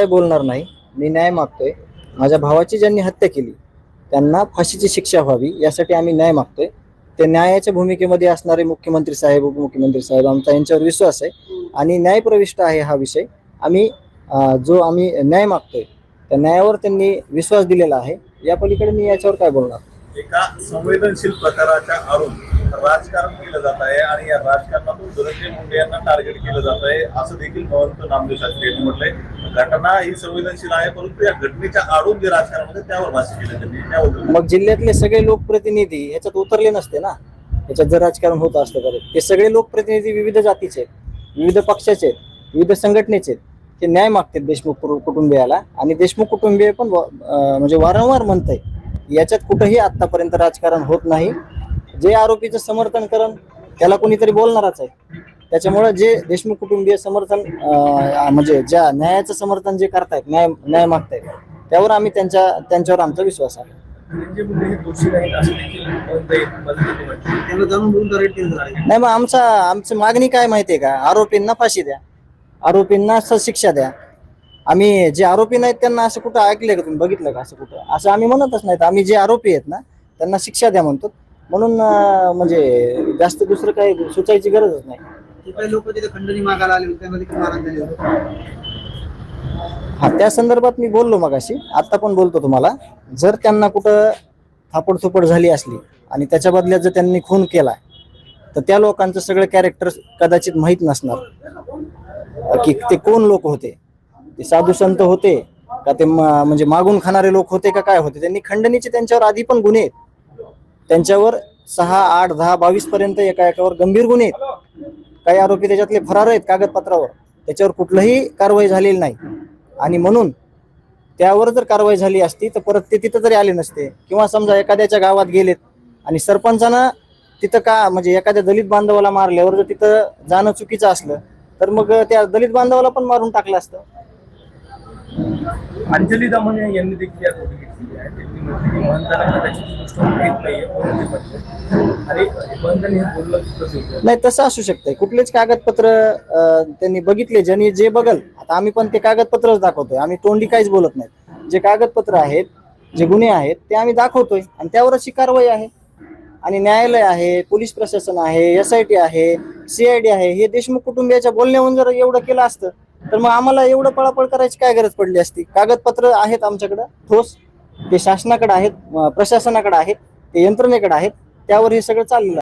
काही बोलणार नाही. मी न्याय मागतोय. माझ्या भावाची ज्यांनी हत्या केली त्यांना फाशीची शिक्षा व्हावी यासाठी आम्ही न्याय मागतोय. ते न्यायाच्या भूमिकेमध्ये असणारे मुख्यमंत्री साहेब उपमुख्यमंत्री साहेब आमचा यांच्यावर विश्वास आहे. आणि न्यायप्रविष्ट आहे हा विषय. आम्ही जो आम्ही न्याय मागतोय त्या न्यायावर त्यांनी विश्वास दिलेला आहे. या पलीकडे मी याच्यावर काय बोलणार? एका संवेदनशील प्रकाराच्या आरोप राजकारण केलं जात आहे आणि या राजकारणातून धनंजय मुंडे यांना टार्गेट केलं जात आहे असं देखील महंत नामदेव शास्त्री यांनी म्हटलंय. घटना ही संवेदनशील आहे परंतु या घटनेच्या आडून जे राजकारण होते त्यावर भाष्य केलं त्यांनी त्याबद्दल मग जिल्ह्यातले सगळे लोकप्रतिनिधी याच्यात उतरले नसते ना? याच्यात जर राजकारण होत असतं तर. ते सगळे लोकप्रतिनिधी विविध जातीचे आहेत विविध पक्षाचे आहेत विविध संघटनेचे आहेत. ते न्याय मागतात देशमुख कुटुंबियाला आणि देशमुख कुटुंबीय पण म्हणजे वारंवार म्हणत याच्यात कुठंही आतापर्यंत राजकारण होत नाही. जे आरोपीचं समर्थन करण त्याला कोणीतरी बोलणारच आहे. त्याच्यामुळे जे देशमुख कुटुंबीय समर्थन म्हणजे ज्या न्यायाचं समर्थन जे करतायत न्याय न्याय मागतायत त्यावर आम्ही त्यांच्या त्यांच्यावर आमचा विश्वास आहे. नाही मग आमचा आमची मागणी काय माहितीये का? आरोपींना फाशी द्या. आरोपींना शिक्षा द्या. आम्ही जे आरोपी नाहीत त्यांना असं कुठं ऐकलंय का तुम्ही? बघितलं का असं कुठं? असं आम्ही म्हणतच नाहीत. आम्ही जे आरोपी आहेत ना त्यांना शिक्षा द्या म्हणतो. म्हणून म्हणजे जास्त दुसरं काही सुचायची गरजच नाही. काही लोक तिथे खंडणी मागायला आले हा त्या संदर्भात मी बोललो मगाशी. आता पण बोलतो तुम्हाला. जर त्यांना कुठं थापड थोपड झाली असली आणि त्याच्या बदल्यात जर त्यांनी खून केला तर त्या लोकांचं सगळं कॅरेक्टर कदाचित माहीत नसणार. की ते कोण लोक होते? ते साधू संत होते का ते म्हणजे मागून खाणारे लोक होते का काय होते? त्यांनी खंडणीचे त्यांच्यावर आधी पण गुन्हे आहेत. त्यांच्यावर सहा आठ दहा बावीस पर्यंत एका एकावर गंभीर गुन्हे आहेत. काही आरोपी त्याच्यातले फरार आहेत कागदपत्रावर. त्याच्यावर कुठलंही कारवाई झालेली नाही. आणि म्हणून त्यावर जर कारवाई झाली असती तर परत ते तिथं तरी आले नसते किंवा समजा एखाद्याच्या गावात गेलेत आणि सरपंचानं तिथं का म्हणजे एखाद्या दलित बांधवाला मारल्यावर जर तिथं जाणं चुकीचं असलं तर मग त्या दलित बांधवाला पण मारून टाकलं असतं. अंजली दामने यांनी देखील नाही तसं असू शकतंय. कुठलेच कागदपत्र त्यांनी बघितले ज्यांनी जे बघल आता आम्ही पण ते कागदपत्रच दाखवतोय. आम्ही तोंडी काहीच बोलत नाही. जे कागदपत्र आहेत जे गुन्हे आहेत ते आम्ही दाखवतोय. आणि त्यावरच अशी कारवाई आहे. आणि न्यायालय आहे पोलीस प्रशासन आहे एस आय टी आहे सीआयडी आहे हे देशमुख कुटुंबियाच्या बोलण्यावरून जर एवढं केलं असतं तर मग आम्हाला एवढं पळापळ करायची काय गरज पडली असती? कागदपत्र आहेत आमच्याकडं ठोस. ते शासनाकडे आहेत प्रशासनाकडे आहेत ते यंत्रणेकडे आहेत त्यावर हे सगळं चाललेलं